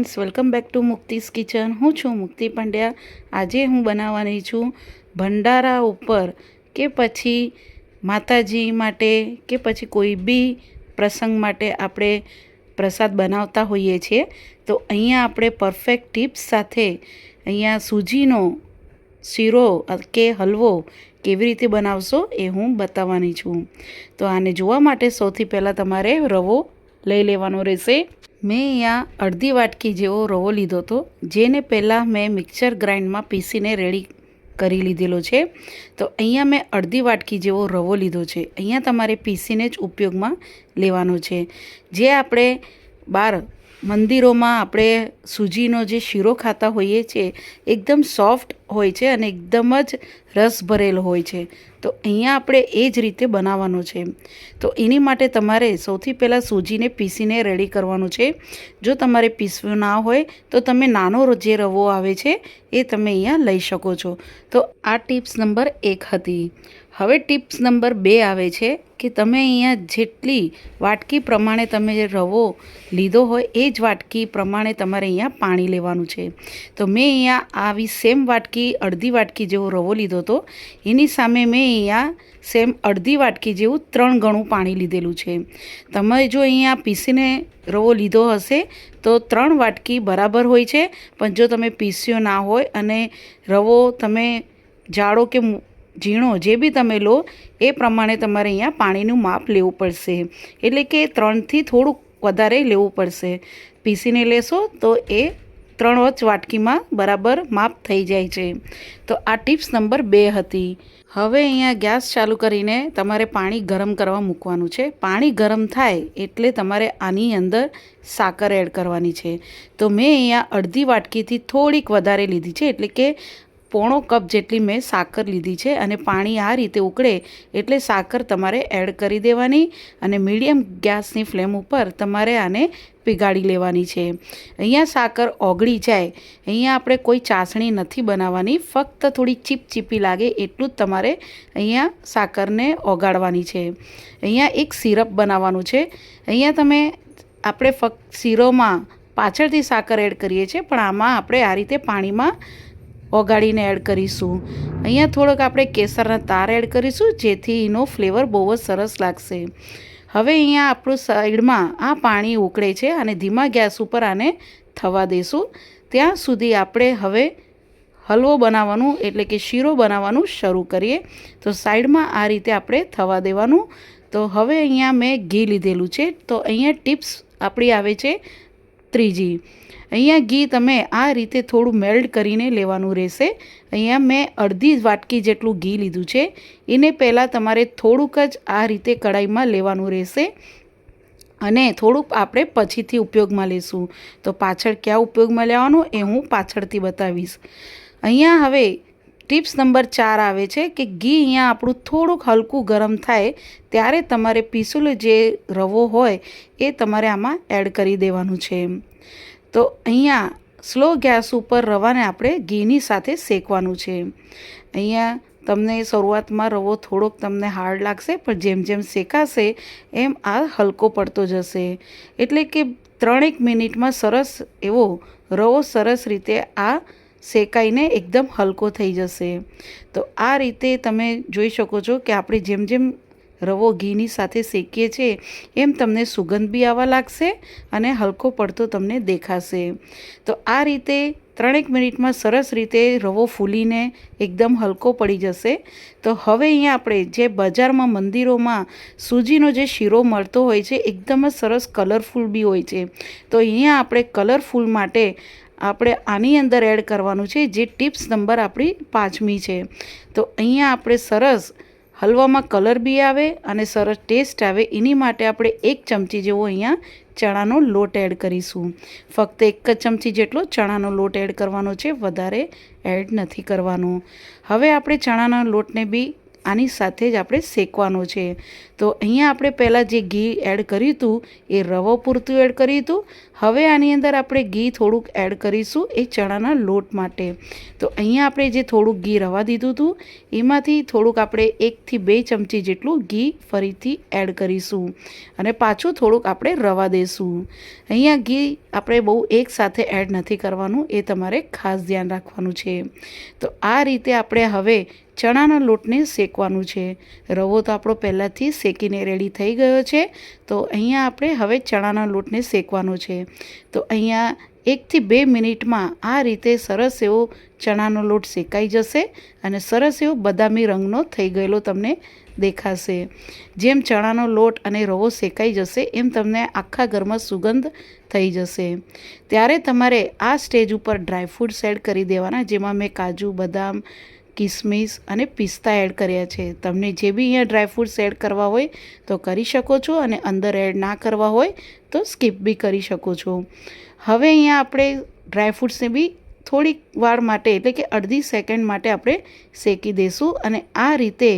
Friends, welcome back to Mukti's kitchen. હું છું મુક્તિ પંડ્યા. આજે હું બનાવવાની છું ભંડારા ઉપર કે પછી માતાજી માટે કે પછી કોઈ બી પ્રસંગ માટે આપણે પ્રસાદ બનાવતા હોઈએ છીએ. તો અહીંયા આપણે પરફેક્ટ ટિપ્સ સાથે અહીંયા સૂજીનો શીરો કે હલવો કેવી રીતે બનાવશો એ હું બતાવવાની છું. તો આને જોવા માટે સૌથી પહેલાં તમારે રવો લઈ લેવાનો રહેશે. મેં અહીંયા અડધી વાટકી જેવો રવો લીધો હતો, જેને પહેલાં મેં મિક્સર ગ્રાઇન્ડમાં પીસીને રેડી કરી લીધેલો છે. તો અહીંયા મેં અડધી વાટકી જેવો રવો લીધો છે. અહીંયા તમારે પીસીને જ ઉપયોગમાં લેવાનો છે. જે આપણે બાર મંદિરોમાં આપણે સૂજીનો જે શીરો ખાતા હોઈએ છીએ, એકદમ સોફ્ટ હોય છે અને એકદમ જ રસ ભરેલો હોય છે. તો અહીંયા આપણે એ જ રીતે બનાવવાનો છે. તો એની માટે તમારે સૌથી પહેલાં સૂજીને પીસીને રેડી કરવાનું છે. જો તમારે પીસવું ના હોય, તો તમે નાનો જે રવો આવે છે, એ તમે અહીંયા લઈ શકો છો. તો આ ટિપ્સ નંબર એક હતી. હવે ટિપ્સ નંબર બે આવે છે કે તમે અહીંયા જેટલી વાટકી પ્રમાણે તમે જે રવો લીધો હોય એ જ વાટકી પ્રમાણે તમારે અહીંયા પાણી લેવાનું છે. તો મેં અહીંયા આવી સેમ વાટકી, અડધી વાટકી જેવો રવો લીધો હતો. એની સામે મેં અહીંયા સેમ અડધી વાટકી જેવું ત્રણ ગણું પાણી લીધેલું છે. તમે જો અહીંયા પીસીને રવો લીધો હશે તો ત્રણ વાટકી બરાબર હોય છે. પણ જો તમે પીસ્યો ના હોય અને રવો તમે જાડો કે ઝીણો જે બી તમે લો, એ પ્રમાણે તમારે અહીંયા પાણીનું માપ લેવું પડશે. એટલે કે ત્રણથી થોડુંક વધારે લેવું પડશે. પીસીને લેશો તો એ ત્રણ વચ વાટકીમાં બરાબર માપ થઈ જાય છે. તો આ ટિપ્સ નંબર બે હતી. હવે અહીંયા ગેસ ચાલુ કરીને તમારે પાણી ગરમ કરવા મૂકવાનું છે. પાણી ગરમ થાય એટલે તમારે આની અંદર સાકર એડ કરવાની છે. તો મેં અહીંયા અડધી વાટકીથી થોડીક વધારે લીધી છે. એટલે કે પોણો કપ જેટલી મેં સાકર લીધી છે અને પાણી આ રીતે ઉકળે એટલે સાકર તમારે એડ કરી દેવાની અને મીડિયમ ગેસની ફ્લેમ ઉપર તમારે આને પીગાળી લેવાની છે. અહીંયા સાકર ઓગળી જાય. અહીંયા આપણે કોઈ ચાસણી નથી બનાવવાની. ફક્ત થોડી ચીપચીપી લાગે એટલું જ તમારે અહીંયા સાકરને ઓગાળવાની છે. અહીંયા એક સિરપ બનાવવાનું છે. અહીંયા તમે આપણે ફક્ત શીરોમાં પાછળથી સાકર એડ કરીએ છીએ પણ આમાં આપણે આ રીતે પાણીમાં ઓગાળીને એડ કરીશું. અહીંયા થોડોક આપણે કેસરના તાર એડ કરીશું, જેથી એનો ફ્લેવર બહુ જ સરસ લાગશે. હવે અહીંયા આપણું સાઈડમાં આ પાણી ઉકળે છે અને ધીમા ગેસ ઉપર આને થવા દઈશું ત્યાં સુધી આપણે હવે હલવો બનાવવાનું, એટલે કે શીરો બનાવવાનું શરૂ કરીએ. તો સાઈડમાં આ રીતે આપણે થવા દેવાનું. તો હવે અહીંયા મેં ઘી લીધેલું છે. તો અહીંયા ટિપ્સ આપણી આવે છે ત્રીજી. અહીંયા ઘી તમે આ રીતે થોડું મેલ્ટ કરીને લેવાનું રહેશે. અહીંયા મેં અડધી વાટકી જેટલું ઘી લીધું છે. એને પહેલાં તમારે થોડુંક જ આ રીતે કડાઈમાં લેવાનું રહેશે. અને થોડુંક આપણે પછીથી ઉપયોગમાં લેશું. તો પાછળ ક્યાં ઉપયોગમાં લેવાનું એ હું પાછળથી બતાવીશ. અહીંયા હવે ટિપ્સ નંબર ચાર આવે છે કે ઘી અહીંયા આપણું થોડુંક હલકું ગરમ થાય ત્યારે તમારે પીસેલો જે રવો હોય એ તમારે આમાં એડ કરી દેવાનું છે. તો અહીંયા સ્લો ગેસ ઉપર રવાને આપણે ઘીની સાથે શેકવાનું છે. અહીંયા તમને શરૂઆતમાં રવો થોડોક તમને હાર્ડ લાગશે, પણ જેમ જેમ શેકાશે, એમ આ હલકો પડતો જશે. એટલે કે ત્રણેક મિનિટમાં સરસ એવો રવો સરસ રીતે આ શેકાઈને એકદમ હલકો થઈ જશે. તો આ રીતે તમે જોઈ શકો છો કે આપણે જેમ જેમ રવો ઘીની સાથે શેકીએ છીએ. એમ તમને સુગંધ બી આવવા લાગશે અને હલકો પડતો તમને દેખાશે. તો આ રીતે ત્રણેક મિનિટમાં સરસ રીતે રવો ફૂલીને એકદમ હલકો પડી જશે. તો હવે અહીંયા આપણે જે બજારમાં, મંદિરોમાં સૂજીનો જે શીરો મળતો હોય છે, એકદમ જ સરસ કલરફુલ બી હોય છે. તો અહીંયા આપણે કલરફુલ માટે આપણે આની અંદર એડ કરવાનું છે, જે ટિપ્સ નંબર આપણી પાંચમી છે. તો અહીંયા આપણે સરસ હલવામાં કલર બી આવે અને સરસ ટેસ્ટ આવે. એની માટે આપણે એક ચમચી જેવો અહીંયા ચણાનો લોટ એડ કરીશું. ફક્ત એક જ ચમચી જેટલો ચણાનો લોટ એડ કરવાનો છે. વધારે એડ નથી કરવાનો. હવે આપણે ચણાના લોટને બી આની સાથે જ આપણે શેકવાનો છે. તો અહીંયા આપણે પહેલાં જે ઘી એડ કર્યું હતું, એ રવો પૂરતું એડ કર્યું હતું. હવે આની અંદર આપણે ઘી થોડુંક એડ કરીશું એ ચણાના લોટ માટે. તો અહીંયા આપણે જે થોડુંક ઘી રવા દીધું હતું, એમાંથી થોડુંક આપણે એકથી બે ચમચી જેટલું ઘી ફરીથી એડ કરીશું. અને પાછું થોડુંક આપણે રવા દઈશું અહીંયા ઘી આપણે બહુ એકસાથે એડ નથી કરવાનું, એ તમારે ખાસ ધ્યાન રાખવાનું છે. તો આ રીતે આપણે હવે ચણાના લોટને શેકવાનું છે. રવો તો આપણો પહેલાંથી શેકીને રેડી થઈ ગયો છે. તો અહીંયા આપણે હવે ચણાના લોટને શેકવાનો છે. તો અહીંયા એકથી બે મિનિટમાં આ રીતે સરસ એવો ચણાનો લોટ શેકાઈ જશે અને સરસ એવો બદામી રંગનો થઈ ગયેલો તમને દેખાશે. જેમ ચણાનો લોટ અને રવો શેકાઈ જશે, એમ તમને આખા ઘરમાં સુગંધ થઈ જશે. ત્યારે તમારે આ સ્ટેજ ઉપર ડ્રાયફ્રૂટ્સ એડ કરી દેવાના, જેમાં મેં કાજુ, બદામ કિસમિસ અને પિસ્તા એડ કર્યા છે. તમને જે બી અહીંયા ડ્રાયફ્રૂટ્સ એડ કરવા હોય તો કરી શકો છો અને અંદર એડ ના કરવા હોય તો સ્કીપ બી કરી શકો છો. હવે અહીંયા આપણે ડ્રાયફ્રૂટ્સને બી થોડીક વાર માટે, એટલે કે અડધી સેકન્ડ માટે આપણે શેકી દઈશું અને આ રીતે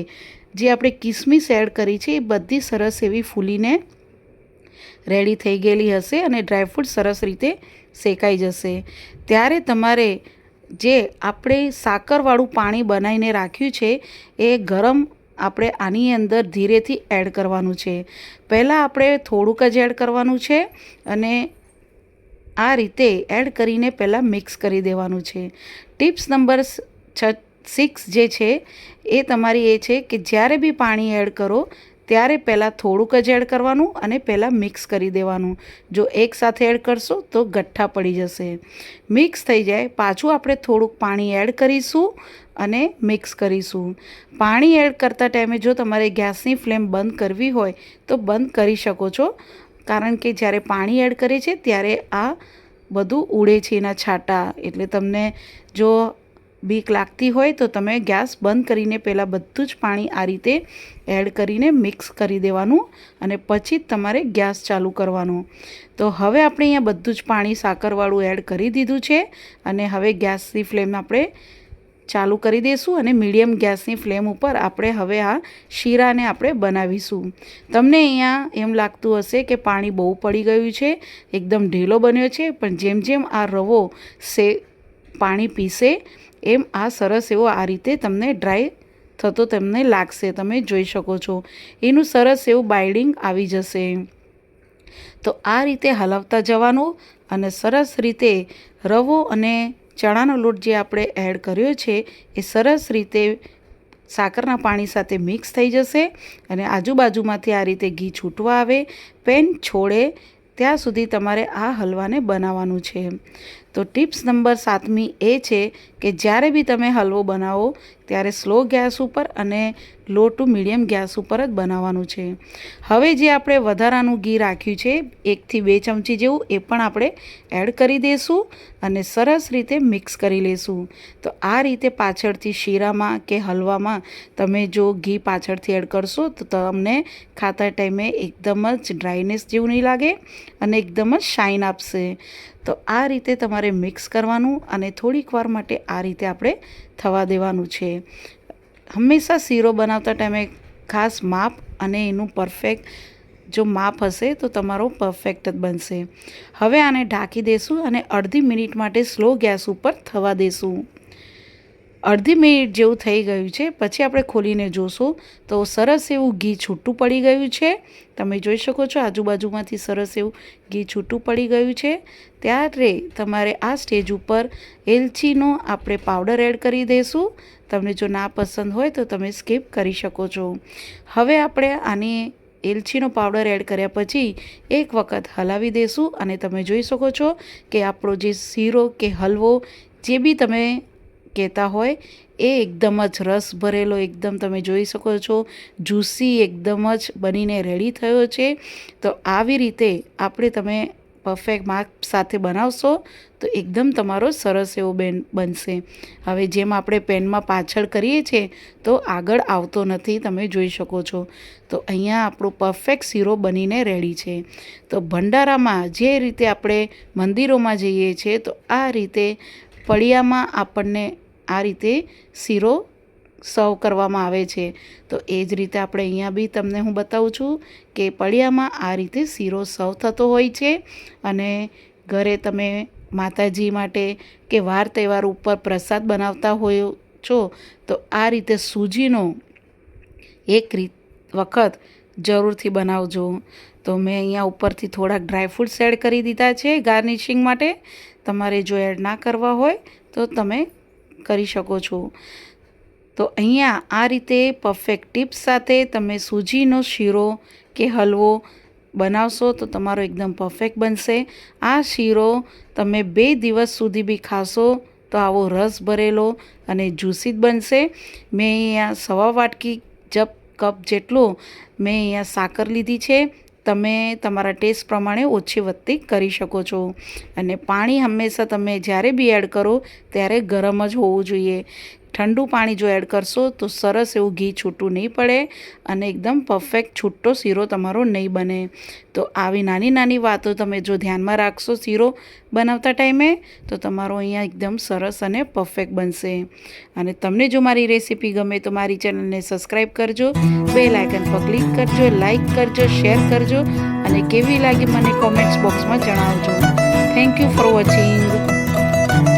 જે આપણે કિસમિસ એડ કરી છે એ બધી સરસ એવી ફૂલીને રેડી થઈ ગયેલી હશે અને ડ્રાયફ્રૂટ સરસ રીતે શેકાઈ જશે. ત્યારે તમારે જે આપણે સાકરવાળું પાણી બનાવીને રાખ્યું છે, એ ગરમ આપણે આની અંદર ધીરેથી એડ કરવાનું છે. પહેલાં આપણે થોડુંક જ એડ કરવાનું છે અને આ રીતે એડ કરીને પહેલાં મિક્સ કરી દેવાનું છે. ટિપ્સ નંબર છ, સિક્સ જે છે, એ તમારી એ છે કે જ્યારે બી પાણી એડ કરો ત્યારે પહેલાં થોડુંક જ એડ કરવાનું અને પહેલાં મિક્સ કરી દેવાનું. જો એકસાથે એડ કરશો તો ગઠ્ઠા પડી જશે. મિક્સ થઈ જાય, પાછું આપણે થોડુંક પાણી એડ કરીશું અને મિક્સ કરીશું. પાણી એડ કરતા ટાઈમે જો તમારે ગેસની ફ્લેમ બંધ કરવી હોય તો બંધ કરી શકો છો. કારણ કે જ્યારે પાણી એડ કરે છે ત્યારે આ બધું ઉડે છે એના છાંટા. એટલે તમને જો બીક લાગતી હોય તો તમે ગેસ બંધ કરીને પહેલાં બધું જ પાણી આ રીતે એડ કરીને મિક્સ કરી દેવાનું અને પછી જ તમારે ગેસ ચાલુ કરવાનો. તો હવે આપણે અહીંયા બધું જ પાણી સાકરવાળું એડ કરી દીધું છે અને હવે ગેસની ફ્લેમ આપણે ચાલુ કરી દઈશું અને મીડિયમ ગેસની ફ્લેમ ઉપર આપણે હવે આ શીરાને આપણે બનાવીશું. તમને અહીંયા એમ લાગતું હશે કે પાણી બહુ પડી ગયું છે, એકદમ ઢીલો બન્યો છે, પણ જેમ જેમ આ રવો સે પાણી પીશે એમ આ સરસ એવો આ રીતે તમને ડ્રાય થતો તમને લાગશે. તમે જોઈ શકો છો. એનું સરસ એવું બાઇડિંગ આવી જશે. તો આ રીતે હલાવતા જવાનું અને સરસ રીતે રવો અને ચણાનો લોટ જે આપણે એડ કર્યો છે, એ સરસ રીતે સાકરના પાણી સાથે મિક્સ થઈ જશે અને આજુબાજુમાંથી આ રીતે ઘી છૂટવા આવે. પેન છોડે, ત્યાં સુધી તમારે આ હલવાને બનાવવાનું છે. તો ટિપ્સ નંબર સાતમી એ છે કે જ્યારે બી તમે હલવો બનાવો, ત્યારે સ્લો ગેસ ઉપર અને લો ટુ મીડિયમ ગેસ ઉપર જ બનાવવાનું છે. હવે જે આપણે વધારાનું ઘી રાખ્યું છે, એકથી બે ચમચી જેવું, એ પણ આપણે એડ કરી દઈશું અને સરસ રીતે મિક્સ કરી લઈશું તો આ રીતે પાછળથી શીરામાં કે હલવામાં તમે જો ઘી પાછળથી એડ કરશો, તો તમને ખાતા ટાઈમે એકદમ જ ડ્રાયનેસ જેવું નહીં લાગે અને એકદમ જ શાઇન આપશે. તો આ રીતે તમારે મિક્સ કરવાનું અને થોડીક વાર માટે આ રીતે આપણે થવા દેવાનું છે. હંમેશા શીરો બનાવતા ટાઈમે ખાસ માપ અને એનું પરફેક્ટ જો માપ હશે તો તમારો પરફેક્ટ જ બનશે. હવે આને ઢાંકી દઈશું અને અડધી મિનિટ માટે સ્લો ગેસ ઉપર થવા દઈશું અડધી મિનિટ જેવું થઈ ગયું છે. પછી આપણે ખોલીને જોશું. તો સરસ એવું ઘી છૂટું પડી ગયું છે. તમે જોઈ શકો છો આજુબાજુમાંથી સરસ એવું ઘી છૂટું પડી ગયું છે. ત્યારે તમારે આ સ્ટેજ ઉપર એલચીનો આપણે પાવડર એડ કરી દઈશું તમને જો ના પસંદ હોય તો તમે સ્કીપ કરી શકો છો. હવે આપણે આની એલચીનો પાવડર એડ કર્યા પછી એક વખત હલાવી દઈશું અને તમે જોઈ શકો છો કે આપણો જે શીરો કે હલવો જે બી તમે કહેતા હોય, એ એકદમ જ રસ ભરેલો એકદમ તમે જોઈ શકો છો. જ્યુસી એકદમ જ બનીને રેડી થયો છે. તો આવી રીતે આપણે તમે પરફેક્ટ માર્ક સાથે બનાવશો, તો એકદમ તમારો સરસ એવો બેન બનશે. હવે જેમ આપણે પેનમાં પાછળ કરીએ છીએ તો આગળ આવતો નથી, તમે જોઈ શકો છો. તો અહીંયા આપણો પરફેક્ટ શીરો બનીને રેડી છે. તો ભંડારામાં જે રીતે આપણે મંદિરોમાં જઈએ છીએ તો આ રીતે ફળિયામાં આપણને આ રીતે શીરો સર્વ કરવામાં આવે છે. તો એ જ રીતે આપણે અહીંયા બી તમને હું બતાવું છું કે પડિયામાં આ રીતે શીરો સર્વ થતો હોય છે અને ઘરે તમે માતાજી માટે કે વાર તહેવાર ઉપર પ્રસાદ બનાવતા હોય છો, તો આ રીતે સૂજીનો એક રીત વખત જરૂરથી બનાવજો. તો મેં અહીંયા ઉપરથી થોડાક ડ્રાયફ્રૂટ્સ એડ કરી દીધા છે ગાર્નિશિંગ માટે. તમારે જો એડ ના કરવા હોય તો તમે કરી શકો છો. તો અહીંયા આ રીતે પરફેક્ટ ટિપ્સ સાથે તમે સૂજીનો શીરો કે હલવો બનાવશો તો તમારો એકદમ પરફેક્ટ બનશે. આ શીરો તમે બે દિવસ સુધી બી ખાશો તો આવો રસ ભરેલો અને જ્યુસી બનશે. મેં અહીંયા સવા વાટકી જપ કપ જેટલો મેં અહીંયા સાકર લીધી છે. તમે તમારા ટેસ્ટ પ્રમાણે ઓછી વધતી કરી શકો છો. અને પાણી હંમેશા તમે જ્યારે બી એડ કરો, ત્યારે ગરમ જ હોવું જોઈએ. ઠંડુ પાણી જો એડ કરશો તો સરસ એવું ઘી છૂટું નહીં પડે અને એકદમ પરફેક્ટ છૂટો શીરો તમારો નહીં બને. તો આવી નાની નાની વાતો તમે જો ધ્યાનમાં રાખશો શીરો બનાવતા ટાઈમે, તો તમારો અહીંયા એકદમ સરસ અને પરફેક્ટ બનશે. અને તમને જો મારી રેસીપી ગમે તો મારી ચેનલને સબસ્ક્રાઈબ કરજો બે લાઇકન પર ક્લિક કરજો લાઇક કરજો શેર કરજો અને કેવી લાગી મને કોમેન્ટ્સ બોક્સમાં જણાવજો. Thank you for watching